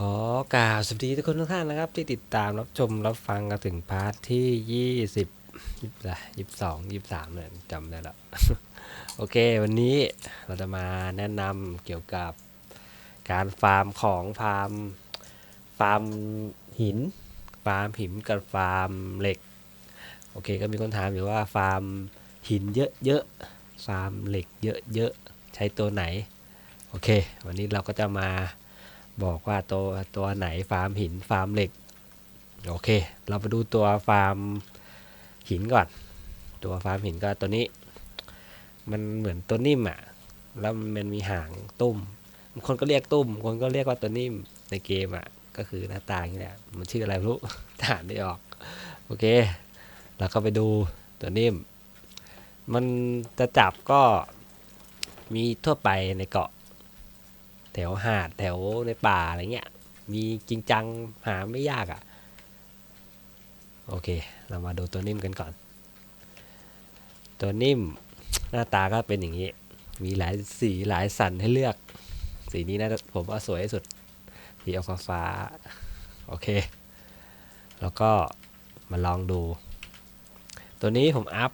ขอกล่าวสวัสดีทุกคนทุกท่านนะครับ ที่ติดตามรับชมรับฟังกันถึงพาร์ทที่ยี่สิบยี่สิบยี่สิบสองยี่สิบสามเนี่ยจำได้แล้ว โอเค วันนี้เราจะมาแนะนำเกี่ยวกับการฟาร์มของฟาร์มฟาร์มหิน ฟาร์มหินกับฟาร์มเหล็ก โอเค ก็มีคนถามอยู่ว่าฟาร์มหินเยอะๆฟาร์มเหล็กเยอะๆใช้ตัวไหน โอเค วันนี้เราก็จะมา บอกว่าตัวตัวไหนฟาร์มหินฟาร์มเหล็ก โอเค เราไปดูตัวฟาร์มหินก่อน ตัวฟาร์มหินก็ตัวนี้ มันเหมือนตัวนิ่มอะ แล้วมันมีหางตุ้มบางคนก็เรียกตุ้มบางคนก็เรียกว่าตัวนิ่มในเกมอะ ก็คือหน้าตาอย่างนี้แหละ มันชื่ออะไรรู้อ่านไม่ออก โอเค เราก็ไปดูตัวนิ่ม มันจะจับก็มีทั่วไปในเกาะ แถวหาดแถวในป่าอะไรเงี้ย มีจริงจังหาไม่ยากอะ่ะ โอเค เรามาดูตัวนิ่มกันก่อน ตัวนิ่มหน้าตาก็เป็นอย่างนี้ มีหลายสีหลายสันให้เลือก สีนี้นะผมว่าสวยที่สุด สีออกฟ้า โอเค แล้วก็มาลองดู ตัวนี้ผมอัพ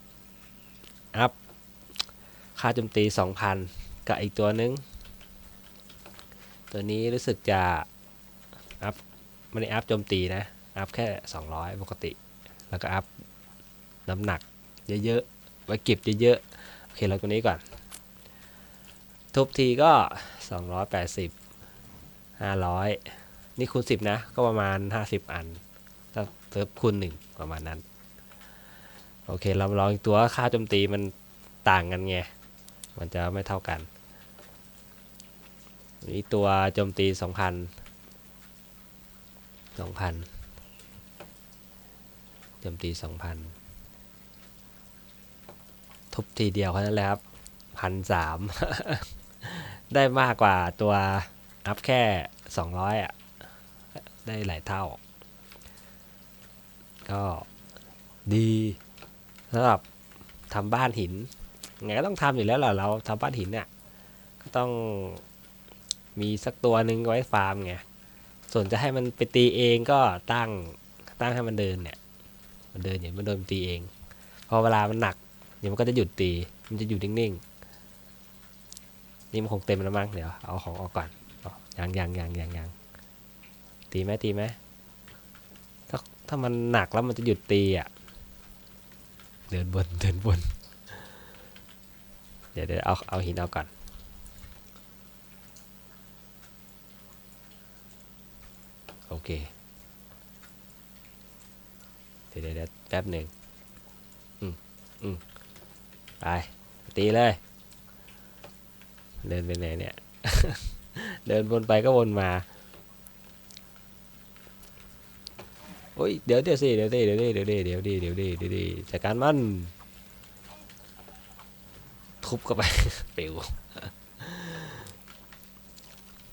อัพ ค่าโจมตี 2,000 กับอีกตัวนึง ตัวนี้รู้สึกจะอัพไม่ได้อัพโจมตีนะ อัพแค่ 200 ปกติ แล้วก็อัพน้ำหนักเยอะๆ ไว้เก็บเยอะๆ โอเคเราตัวนี้ก่อน ทุบทีก็ 280 500 นี่คูณ 10 นะ ก็ประมาณ 50 อันถ้าเติมคูณ 1 ประมาณนั้น โอเค เรามาลองอีกตัวค่าโจมตีมันต่างกันไง มันจะไม่เท่ากัน นี่ตัวโจมตีสองพันสองพันโจมตีสองพันทุบทีเดียวแค่นั้นแหละครับพันสามได้มากกว่าตัวอัพแค่สองร้อยอะ ได้หลายเท่า ก็ดีสำหรับทำบ้านหินไงก็ต้องทำอยู่แล้วแหละเราทำบ้านหินเนี่ยก็ต้อง มีสักตัวหนึ่งไว้ฟาร์มไง ส่วนจะให้มันไปตีเองก็ตั้งตั้งให้มันเดินเนี่ย มันเดินอย่างมันโดนตีเอง พอเวลามันหนักเดี๋ยวมันก็จะหยุดตี มันจะอยู่นิ่งๆ นี่มันคงเต็มแล้วมั้งเดี๋ยวเอาของออกก่อนอ๋อยังยังยังยังยังตีไหมตีไหมถ้าถ้ามันหนักแล้วมันจะหยุดตีอะ เดินบนเดินบน เดี๋ยวเดี๋ยวเอาเอาหินเอาก่อน โอเคเดี๋ยวเดี๋ยวเดี๋ยวแป๊บหนึ่งอืมอืมไป ตีเลย เดินไปไหนเนี่ย เดินวนไปก็วนมา โอ้ย เดี๋ยวเดี๋ยวสิ เดี๋ยวดิเดี๋ยวดิเดี๋ยวดิเดี๋ยวดิเดี๋ยวดิเดี๋ยวดิจัดการมัน ทุบเข้าไปปิว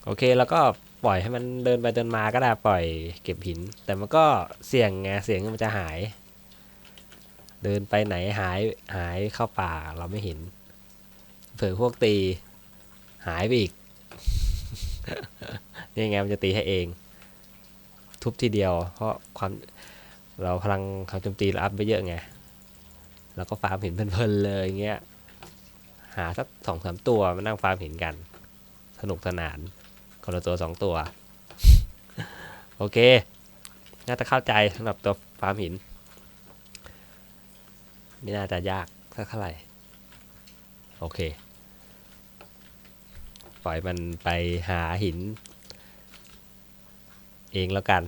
โอเค แล้วก็ ปล่อยให้มันเดินไปเดินมาก็ได้ปล่อยเก็บหิน แต่มันก็เสี่ยงไงเสี่ยงมันจะหาย เดินไปไหนหายหายเข้าป่าเราไม่เห็น เผื่อพวกตีหายไปอีก นี่ไงมันจะตีให้เอง ทุบทีเดียว เพราะความเราพลังความโจมตีเราอัพไปเยอะไงแล้วก็ฟาร์มหินเพลินๆเลยอย่างเงี้ยหาสักสองสามตัวมานั่งฟาร์มหินกัน สนุกสนาน คนละตัวสองตัว โอเค น่าจะเข้าใจสำหรับตัวฟาร์มหิน ไม่น่าจะยากสักเท่าไหร่ โอเค ปล่อยมันไปหาหิน เองแล้วกัน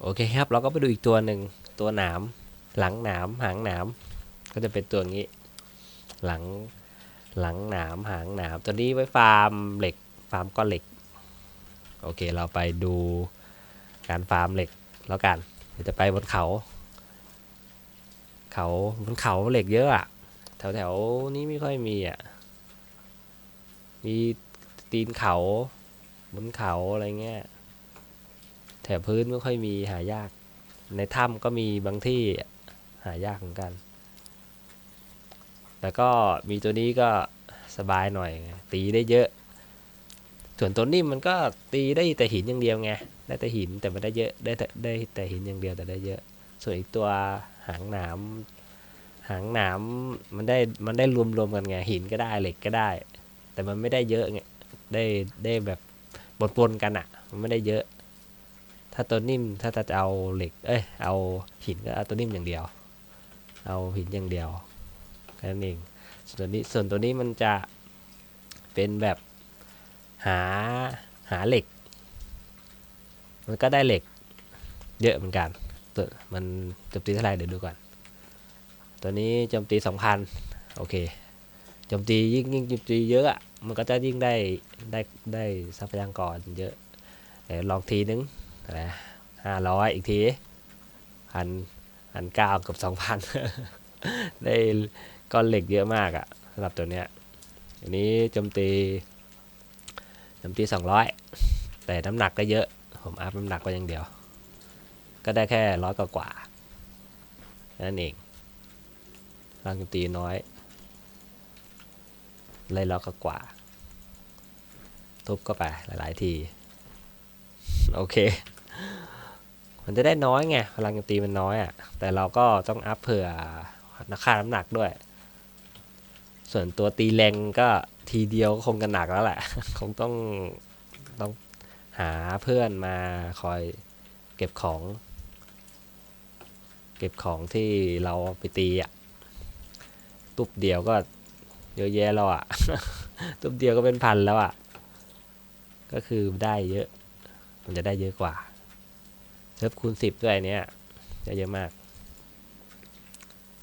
โอเคครับ เราก็ไปดูอีกตัวหนึ่งตัวหนาม หลังหนามหางหนามก็จะเป็นตัวนี้ หลัง หลังหนามหางหนามตัวนี้ไว้ฟาร์มเหล็กฟาร์มก้อนเหล็ก โอเคเราไปดูการฟาร์มเหล็กแล้วกันเดี๋ยวจะไปบนเขา เขาบนเขาเหล็กเยอะอะแถวแถวนี้ไม่ค่อยมีอะมีตีนเขาบนเขาอะไรเงี้ยแถวพื้นไม่ค่อยมีหายาก ในถ้ำก็มีบางที่หายากเหมือนกัน แล้วก็มีตัวนี้ก็สบายหน่อยไงตีได้เยอะ ส่วนตัวนิ่มมันก็ตีได้แต่หินอย่างเดียวไง ได้แต่หินแต่มันได้เยอะ ได้แต่ได้แต่หินอย่างเดียวแต่ได้เยอะ ส่วนอีกตัวหางหนามหางหนามมันได้มันได้รวมรวมๆกันไงหินก็ได้เหล็กก็ได้ แต่มันไม่ได้เยอะไงได้ได้แบบปนๆกันอะ่ะ มันไม่ได้เยอะ ถ้าตัวนิ่มถ้าจะเอาเหล็ก เอ้ยเอาหินก็เอาตัวนิ่มอย่างเดียว เอาหินอย่างเดียว ค่นั้นเองส่วนตัวนี้ส่วนตัวนี้มันจะเป็นแบบหาหาเหล็ก มันก็ได้เหล็กเยอะเหมือนกันตัวมันโจมตีเท่าไหร่เดี๋ยวดูก่อน ตัวนี้โจมตีสองพันโอเคโจมตียิ่งยิ่งโจมตีเยอะอะมันก็จะยิ่งได้ได้ได้ทรัพยากรเยอะเดี๋ยวลองทีนึงอะห้าร้อยอีกทีพันพันเก้ากับสองพันได้ ก้อนเหล็กเยอะมากอะสำหรับตัวเนี้ยอันนี้โจมตีโจมตีสองร้อยแต่น้ำหนักก็เยอะ ผมอัพน้ำหนักไปอย่างเดียว ก็ได้แค่ร้อยกว่าๆแค่นั่นเองพลังโจมตีน้อยเลยร้อยกว่าทุบก็ไปหลาย ๆ ที โอเค มันจะได้น้อยไงพลังโจมตีมันน้อยอะ่ะแต่เราก็ต้องอัพเผื่อค่าน้ำหนักด้วย ส่วนตัวตีแรงก็ทีเดียวก็คงกันหนักแล้วแหละ คงต้องต้องหาเพื่อนมาคอยเก็บของ เก็บของที่เราไปตีอะตุบเดียวก็เยอะแยะแล้วอะ ตุบเดียวก็เป็นพันแล้วอะ ก็คือได้เยอะ มันจะได้เยอะกว่าเซิร์ฟคูณสิบด้วยเนี้ยได้เยอะมาก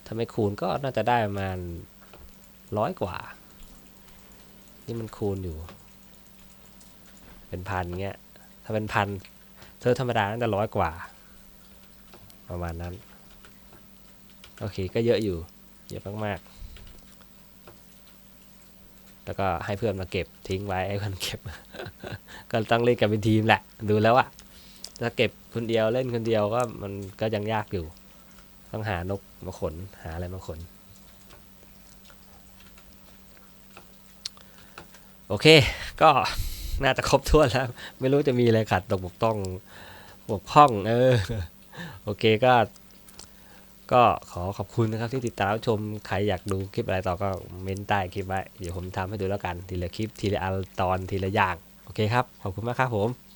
ถ้าไม่คูณก็น่าจะได้ประมาณ ร้อยกว่า นี่มันคูณอยู่ เป็นพันเงี้ย ถ้าเป็นพันเซิร์ฟธรรมดาน่าจะร้อยกว่า ประมาณนั้น โอเคก็เยอะอยู่ เยอะมากๆ แล้วก็ให้เพื่อนมาเก็บทิ้งไว้ให้เพื่อนเก็บ ก็ต้องเล่นกันเป็นทีมแหละ ดูแล้วอะถ้าเก็บคนเดียวเล่นคนเดียวก็มันก็ยังยากอยู่ ต้องหานกมาขนหาอะไรมาขน โอเค ก็น่าจะครบถ้วนแล้ว ไม่รู้จะมีอะไรขัดตกบกต้องบกพร่อง เออ โอเคก็ ก็ขอขอบคุณนะครับที่ติดตามชม ใครอยากดูคลิปอะไรต่อก็เม้นใต้คลิปไว้ เดี๋ยวผมทำให้ดูแล้วกัน ทีละคลิป ทีละอันตอน ทีละอย่าง โอเคครับ ขอบคุณมากครับผม